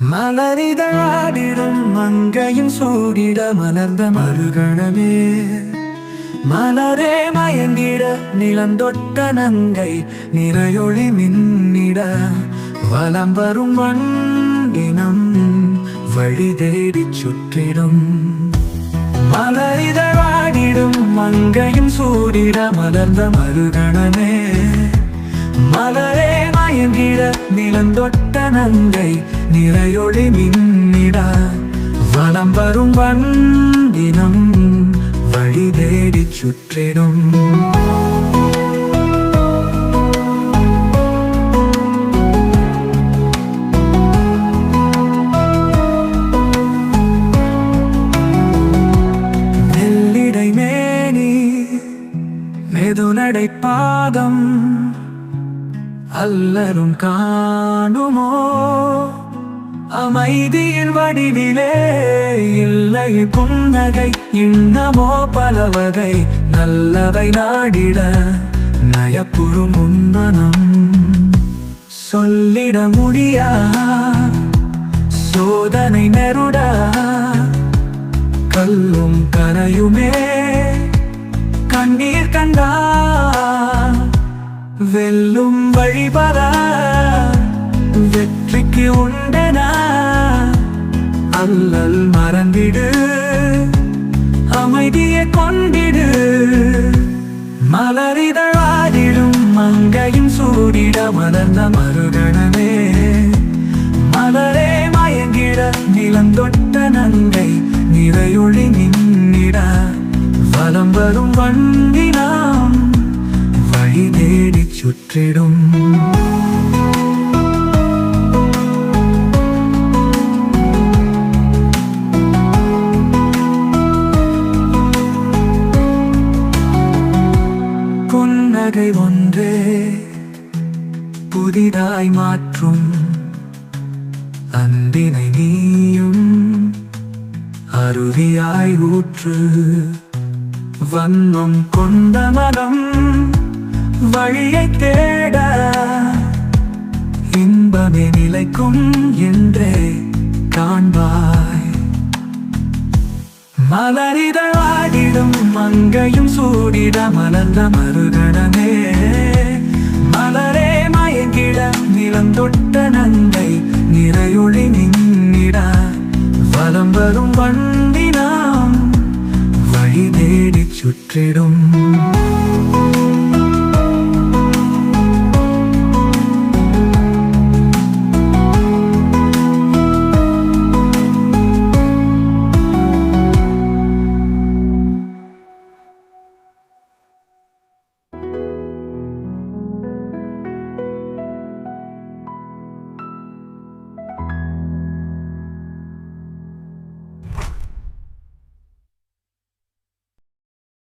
மலரிதழாடிடும் மங்கையும் சூடிட மலர்ந்த மறுகணமே. மலரே மயங்கிட நிலந்தொட்ட நங்கை நிறையொளி மின்னிட வலம் வரும் வண்டினம் வழி தேடி சுற்றிடும். மலரிதழாடிடும் மங்கையும் சூடிட மலர்ந்த மறுகணமே. மலரே மயங்கிட நிலந்தொட்ட நங்கை நிறையொளி மின்னிட வலம் வரும் வண்டினம் வழி தேடிச் சுற்றிடும். நெல்லிடை மேனி மெதுநடை பாதம் அல்லரும் காணுமோ? அமைதியின் வடிவிலே இல்லை புன்னகை இன்னமோ பல வகை நல்லவை நாடிட நயப்புறும் உந்தனம் சொல்லிட முடியா? சோதனை நெருடா? கல்லும் கரையுமே? கண்ணீர் கண்டா? வெல்லும் வழிபதா அமைதியை கொண்டிடு. மலரிதழாடிடும் மங்கையும் சூடிட மலர்ந்த மறுகணமே. மலரே மயங்கிட நிலந்தொட்ட நங்கை நிறையொளி நின்னிட. வலம் வரும் வண்டி நாம் வழி தேடி சுற்றிடும். புன்னகை ஒன்றே புதிதாய் மாற்றும் அன்பினை நீயும் அருவியாய் ஊற்று வண்ணம் கொண்ட மனம் வழியை தேட இன்பமே நிலைக்கும் என்றே காண்பார் மலரிதழாடிடும் மங்கையும் சூடிட மலர்ந்த மறுகணமே மலரே மயங்கிட நிலம் தொட்ட நங்கை நிறையொளி நின்னிட. வலம் வரும் வண்டி நாம் வழி தேடி சுற்றிடும்.